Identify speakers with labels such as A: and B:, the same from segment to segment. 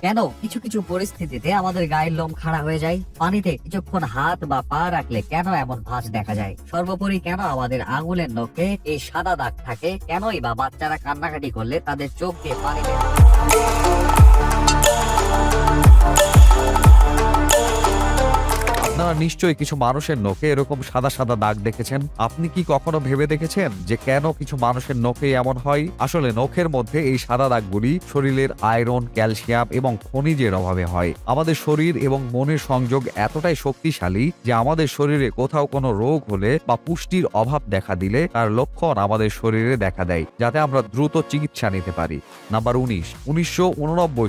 A: কেন? কিছু কিছু পরিস্থিতিতে আমাদের গায়ের লোম খাড়া হয়ে যায়। পানিতে কিছুক্ষণ হাত বা পা রাখলে কেন এমন ভাঁজ দেখা যায়? সর্বোপরি কেন আমাদের আঙুলের নখে এই সাদা দাগ থাকে? কেনই বা বাচ্চারা কান্নাকাটি করলে তাদের চোখ দিয়ে পানি
B: নিশ্চয়ই কিছু মানুষের নখে এরকম সাদা সাদা দাগ দেখেছেন? আপনি কি কখনো ভেবে দেখেছেন যে কেন কিছু মানুষের নখে এমন হয়? আসলে নখের মধ্যে এই সাদা দাগগুলি শরীরের আয়রন, ক্যালসিয়াম এবং খনিজের অভাবে হয়। আমাদের শরীর এবং মনের সংযোগ এতটাই শক্তিশালী যে আমাদের শরীরে কোথাও কোনো রোগ হলে বা পুষ্টির অভাব দেখা দিলে তার লক্ষণ আমাদের শরীরে দেখা দেয়, যাতে আমরা দ্রুত চিকিৎসা নিতে পারি। নাম্বার উনিশ, উনিশশো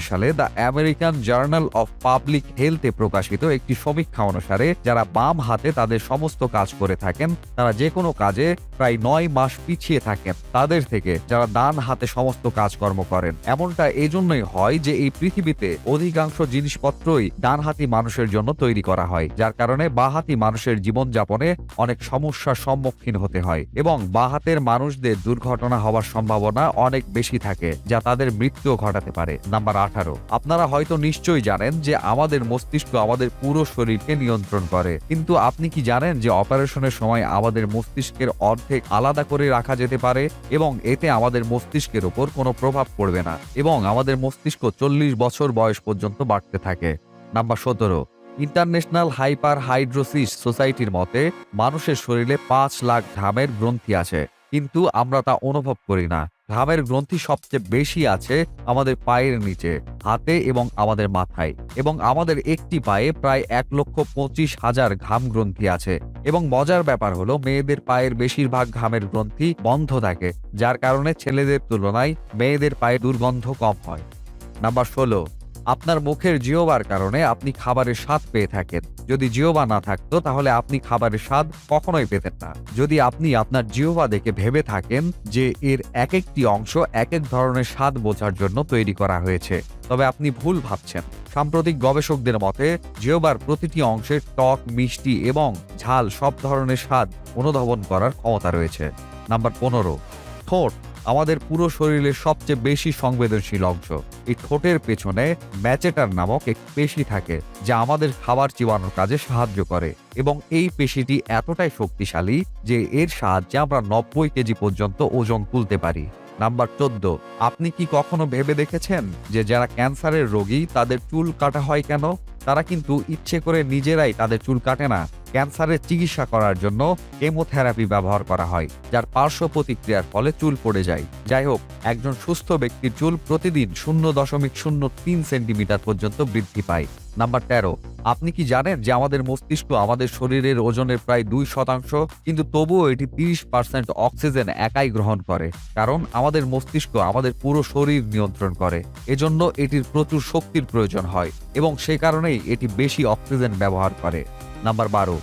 B: সালে the American journal of public হেলথে প্রকাশিত একটি সমীক্ষা অনুসারে যারা বাম হাতে তাদের সমস্ত কাজ করে থাকেন, তারা যে কোনো কাজে প্রায় নয় মাস পিছিয়ে থাকেন। তাদের থেকে যারা ডান হাতে সমস্ত কাজকর্ম করেন। এমনটা এজন্যই হয় যে এই পৃথিবীতে অধিকাংশ জিনিসপত্রই ডানহাতি মানুষের জন্য তৈরি করা হয়, যার কারণে বাহাতি মানুষের জীবনযাপনে অনেক সমস্যার সম্মুখীন হতে হয় এবং বাহাতের মানুষদের দুর্ঘটনা হওয়ার সম্ভাবনা অনেক বেশি থাকে, যা তাদের মৃত্যুও ঘটাতে পারে। নাম্বার আঠারো, আপনারা হয়তো নিশ্চয়ই জানেন যে আমাদের মস্তিষ্ক আমাদের পুরো শরীরকে নিয়ন্ত্রণ করে কিন্তু আপনি কি জানেন যে অপারেশনের সময় আমাদের মস্তিষ্কের অর্ধেক আলাদা করে রাখা যেতে পারে এবং এতে আমাদের মস্তিষ্কের উপর কোনো প্রভাব পড়বে না এবং আমাদের মস্তিষ্ক চল্লিশ বছর বয়স পর্যন্ত বাড়তে থাকে। নাম্বার সতেরো, ইন্টারন্যাশনাল হাইপার হাইড্রোসিস সোসাইটির মতে মানুষের শরীরে পাঁচ লাখ ঘামের গ্রন্থি আছে, কিন্তু আমরা তা অনুভব করি না। ঘামের গ্রন্থি সবচেয়ে বেশি আছে আমাদের পায়ের নিচে, হাতে এবং আমাদের মাথায়। এবং আমাদের একটি পায়ে প্রায় এক লক্ষ পঁচিশ হাজার ঘাম গ্রন্থি আছে। এবং মজার ব্যাপার হলো, মেয়েদের পায়ের বেশিরভাগ ঘামের গ্রন্থি বন্ধ থাকে, যার কারণে ছেলেদের তুলনায় মেয়েদের পায়ে দুর্গন্ধ কম হয়। নাম্বার ষোলো আপনার মুখের জিওবার কারণে আপনি খাবারের স্বাদ পেয়ে থাকেন। যদি জিওবা না থাকতো, তাহলে আপনি খাবারের স্বাদ কখনোই পেতেন না। যদি আপনি আপনার জিওবা দেখে ভেবে থাকেন যে এর এক একটি অংশ এক এক ধরনের স্বাদ বোঝার জন্য তৈরি করা হয়েছে, তবে আপনি ভুল ভাবছেন। সাম্প্রতিক গবেষকদের মতে জিওবার প্রতিটি অংশের টক, মিষ্টি এবং ঝাল সব ধরনের স্বাদ অনুধাবন করার ক্ষমতা রয়েছে। নাম্বার পনেরো, ঠোঁট। আমাদের পুরো শরীরের সবচেয়ে বেশি সংবেদনশীল অংশ। এই ঠোঁটের পেছনে ম্যাচেটার নামক এক পেশি থাকে, যা আমাদের খাবার চিবানোর কাজে সাহায্য করে এবং এই পেশিটি এতটাই শক্তিশালী যে এর সাহায্যে আমরা নব্বই কেজি পর্যন্ত ওজন তুলতে পারি। নাম্বার চোদ্দ, আপনি কি কখনো ভেবে দেখেছেন যে যারা ক্যান্সারের রোগী তাদের চুল কাটা হয় কেন? তারা কিন্তু ইচ্ছে করে নিজেরাই তাদের চুল কাটে না। ক্যান্সারের চিকিৎসা করার জন্য কেমোথেরাপি ব্যবহার করা হয়, যার পার্শ্ব প্রতিক্রিয়ার ফলে চুল পড়ে যায়। যাই হোক, একজন সুস্থ ব্যক্তির চুল প্রতিদিন শূন্য দশমিক শূন্য তিন সেন্টিমিটার পর্যন্ত বৃদ্ধি পায়। নাম্বার তেরো, আপনি কি জানেন যে আমাদের মস্তিষ্ক আমাদের শরীরের ওজনের প্রায় দুই শতাংশ, কিন্তু তবুও এটি তিরিশ পার্সেন্ট অক্সিজেন একাই গ্রহণ করে, কারণ আমাদের মস্তিষ্ক আমাদের পুরো শরীর নিয়ন্ত্রণ করে, এজন্য এটির প্রচুর শক্তির প্রয়োজন হয় এবং সে কারণেই এটি বেশি অক্সিজেন ব্যবহার করে। নাম্বার বারো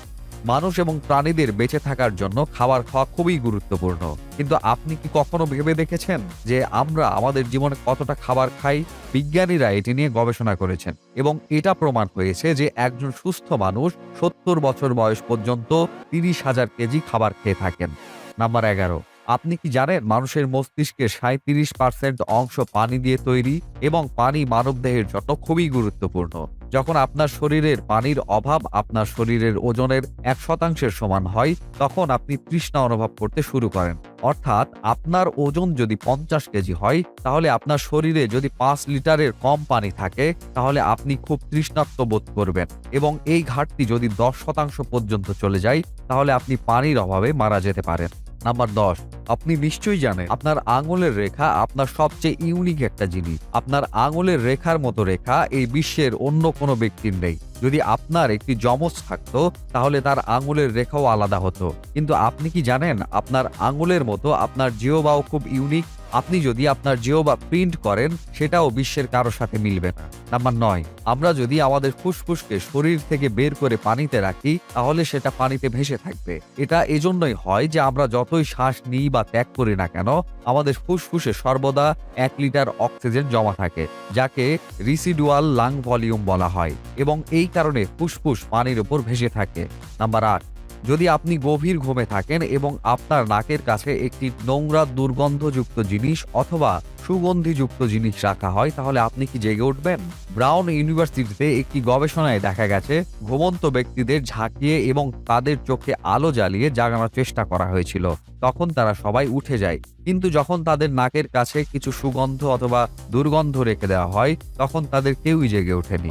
B: মানুষ এবং প্রাণীদের বেঁচে থাকার জন্য খাবার খাওয়া খুবই গুরুত্বপূর্ণ। কিন্তু আপনি কি কখনো ভেবে দেখেছেন যে আমরা আমাদের জীবনে কতটা খাবার খাই? বিজ্ঞানীরা এটি নিয়ে গবেষণা করেছেন এবং এটা প্রমাণ হয়েছে যে একজন সুস্থ মানুষ সত্তর বছর বয়স পর্যন্ত তিরিশ হাজার কেজি খাবার খেয়ে থাকেন। নাম্বার এগারো, আপনি কি জানেন মানুষের মস্তিষ্কে সাঁত্রিশ পার্সেন্ট অংশ পানি দিয়ে তৈরি এবং পানি মানবদেহের জন্য খুবই গুরুত্বপূর্ণ? যখন আপনার শরীরের পানির অভাব আপনার শরীরের ওজনের এক শতাংশের সমান হয়, তখন আপনি তৃষ্ণা অনুভব করতে শুরু করেন। অর্থাৎ আপনার ওজন যদি পঞ্চাশ কেজি হয়, তাহলে আপনার শরীরে যদি পাঁচ লিটারের কম পানি থাকে, তাহলে আপনি খুব তৃষ্ণাত্ম বোধ করবেন এবং এই ঘাটতি যদি দশ শতাংশ পর্যন্ত চলে যায়, তাহলে আপনি পানির অভাবে মারা যেতে পারেন। নাম্বার দশ, আপনি নিশ্চয়ই জানেন, আপনার আঙুলের রেখা আপনার সবচেয়ে ইউনিক একটা জিনিস। আপনার আঙুলের রেখার মতো রেখা এই বিশ্বের অন্য কোনো ব্যক্তির নেই। যদি আপনার একটি যমজ থাকতো, তাহলে তার আঙুলের রেখাও আলাদা হতো। কিন্তু আপনি কি জানেন, আপনার আঙুলের মতো আপনার জিওবাও খুব ইউনিক আপনি যদি আপনার জিওবা প্রিন্ট করেন, সেটাও বিশ্বের কারোর সাথে মিলবে না। নাম্বার নয়, আমরা যদি আমাদের ফুসফুসকে শরীর থেকে বের করে পানিতে রাখি, তাহলে সেটা পানিতে ভেসে থাকবে। এটা এজন্যই হয় যে আমরা যতই শ্বাস নিই বা ত্যাগ করি না কেন, আমাদের ফুসফুসে সর্বদা এক লিটার অক্সিজেন জমা থাকে, যাকে রিসিডুয়াল লাং ভলিউম বলা হয় এবং এই কারণে ফুসফুস পানির উপর ভেসে থাকে। নাম্বার আট যদি আপনি গভীর ঘুমে থাকেন এবং আপনার নাকের কাছে একটি নোংরা দুর্গন্ধযুক্ত জিনিস অথবা সুগন্ধিযুক্ত জিনিস রাখা হয় তাহলে আপনি কি জেগে উঠবেন? ব্রাউন ইউনিভার্সিটিতে একটি গবেষণায় দেখা গেছে ঘুমন্ত ব্যক্তিদের ঝাঁকিয়ে এবং তাদের চোখে আলো জ্বালিয়ে জাগানোর চেষ্টা করা হয়েছিল। তখন তারা সবাই উঠে যায়। কিন্তু যখন তাদের নাকের কাছে কিছু সুগন্ধ অথবা দুর্গন্ধ রেখে দেওয়া হয় তখন তাদের কেউই জেগে ওঠেনি।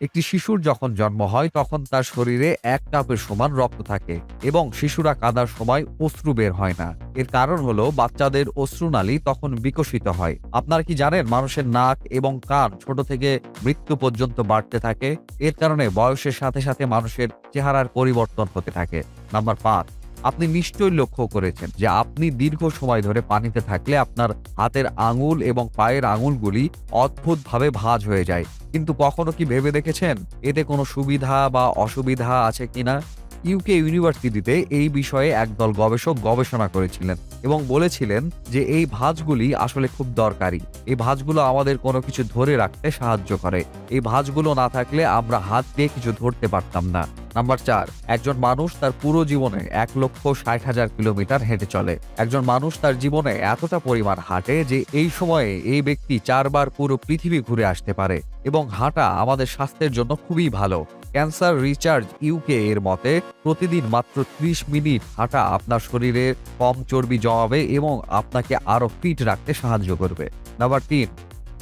B: একটি শিশুর যখন জন্ম হয় তখন তার শরীরে এক কাপের সমান রক্ত থাকে এবং শিশুরা কাদার সময় অশ্রু বের হয় না। এর কারণ হলো বাচ্চাদের অশ্রুনালী তখন বিকশিত হয়। আপনারা কি জানেন মানুষের নাক এবং কান ছোট থেকে মৃত্যু পর্যন্ত বাড়তে থাকে? এর কারণে বয়সের সাথে সাথে মানুষের চেহারার পরিবর্তন হতে থাকে। নাম্বার পাঁচ, আপনি নিশ্চয়ই লক্ষ্য করেছেন যে আপনি দীর্ঘ সময় ধরে পানিতে থাকলে আপনার হাতের আঙুল এবং পায়ের আঙুলগুলি অদ্ভুতভাবে ভাঁজ হয়ে যায়। কিন্তু কখনো কি ভেবে দেখেছেন? এতে কোনো সুবিধা বা অসুবিধা আছে কিনা? ইউকে ইউনিভার্সিটিতে এই বিষয়ে একদল গবেষক গবেষণা করেছিলেন এবং বলেছিলেন যে এই ভাঁজগুলি আসলে খুব দরকারি। এই ভাঁজগুলো আমাদের কোনো কিছু ধরে রাখতে সাহায্য করে। এই ভাঁজগুলো না থাকলে আমরা হাত দিয়ে কিছু ধরতে পারতাম না। নাম্বার চার, একজন মানুষ তার পুরো জীবনে এক লক্ষ ষাট হাজার কিলোমিটার হেঁটে চলে। একজন মানুষ তার জীবনে এতটা পরিমাণ হাঁটে যে এই সময়ে এই ব্যক্তি চারবার পুরো পৃথিবী ঘুরে আসতে পারে এবং হাঁটা আমাদের স্বাস্থ্যের জন্য খুবই ভালো। ক্যান্সার রিচার্জ ইউকে এর মতে, প্রতিদিন মাত্র ত্রিশ মিনিট হাঁটা আপনার শরীরে কম চর্বি জমাবে এবং আপনাকে আরও ফিট রাখতে সাহায্য করবে। নাম্বার তিন,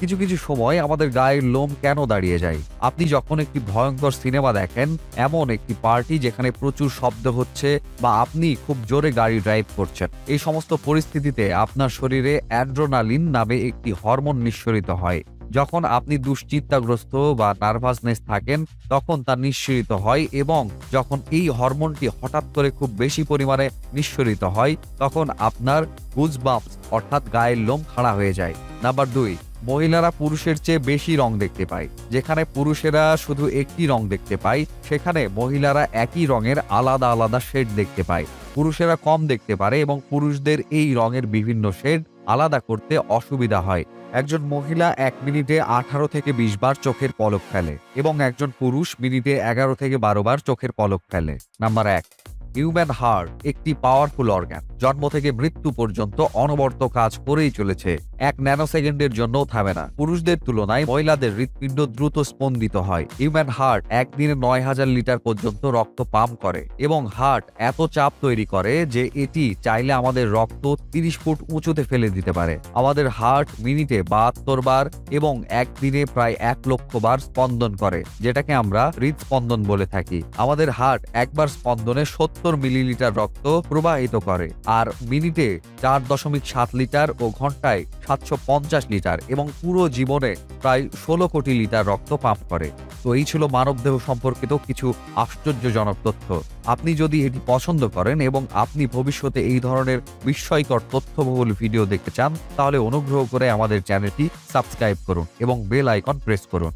B: কিছু কিছু সময় আমাদের গায়ের লোম কেন দাঁড়িয়ে যায়? আপনি যখন একটি ভয়ঙ্কর সিনেমা দেখেন, এমন একটি পার্টি যেখানে প্রচুর শব্দ হচ্ছে বা আপনি খুব জোরে গাড়ি ড্রাইভ করছেন, এই সমস্ত পরিস্থিতিতে আপনার শরীরে অ্যাড্রোনালিন নামে একটি হরমোন নিঃসরিত হয়। যখন আপনি দুশ্চিন্তাগ্রস্ত বা নার্ভাসনেস থাকেন, তখন তা নিঃসরিত হয় এবং যখন এই হরমোনটি হঠাৎ করে খুব বেশি পরিমাণে নিঃসরিত হয়, তখন আপনার গুজবাম্পস অর্থাৎ গায়ের লোম খাড়া হয়ে যায়। নাম্বার দুই, মহিলারা পুরুষের চেয়ে বেশি রং দেখতে পায়। যেখানে পুরুষেরা শুধু একটি রং দেখতে পায়, সেখানে মহিলারা একই রঙের আলাদা আলাদা শেড দেখতে পায়। পুরুষেরা কম দেখতে পারে এবং পুরুষদের এই রঙের বিভিন্ন শেড আলাদা করতে অসুবিধা হয়। একজন মহিলা এক মিনিটে আঠারো থেকে বিশ বার চোখের পলক ফেলে এবং একজন পুরুষ মিনিটে এগারো থেকে বারো বার চোখের পলক ফেলে। নাম্বার এক, হিউম্যান হার্ট, একটি পাওয়ারফুল অর্গান, জন্ম থেকে মৃত্যু পর্যন্ত অনবর্ত কাজ করেই চলেছে। এক ন্যানো সেকেন্ডের জন্য থামে না। পুরুষদের তুলনায় মহিলাদের হৃৎপিণ্ড দ্রুত স্পন্দিত হয়। হিউম্যান হার্ট একদিনে নয় হাজার লিটার পর্যন্ত রক্ত পাম্প করে এবং হার্ট এত চাপ তৈরি করে যে এটি চাইলে আমাদের রক্ত তিরিশ ফুট উঁচুতে ফেলে দিতে পারে। আমাদের হার্ট মিনিটে বাহাত্তর বার এবং একদিনে প্রায় এক লক্ষ বার স্পন্দন করে, যেটাকে আমরা হৃদস্পন্দন বলে থাকি। আমাদের হার্ট একবার স্পন্দনে সত্তর মিলিলিটার রক্ত প্রবাহিত করে, আর মিনিটে চার দশমিক সাত লিটার ও ঘন্টায় সাতশো পঞ্চাশ লিটার এবং পুরো জীবনে প্রায় ষোলো কোটি লিটার রক্ত পাম্প করে। তো এই ছিল মানবদেহ সম্পর্কিত কিছু আশ্চর্যজনক তথ্য। আপনি যদি এটি পছন্দ করেন এবং আপনি ভবিষ্যতে এই ধরনের বিস্ময়কর তথ্যবহুল ভিডিও দেখতে চান, তাহলে অনুগ্রহ করে আমাদের চ্যানেলটি সাবস্ক্রাইব করুন এবং বেল আইকন প্রেস করুন।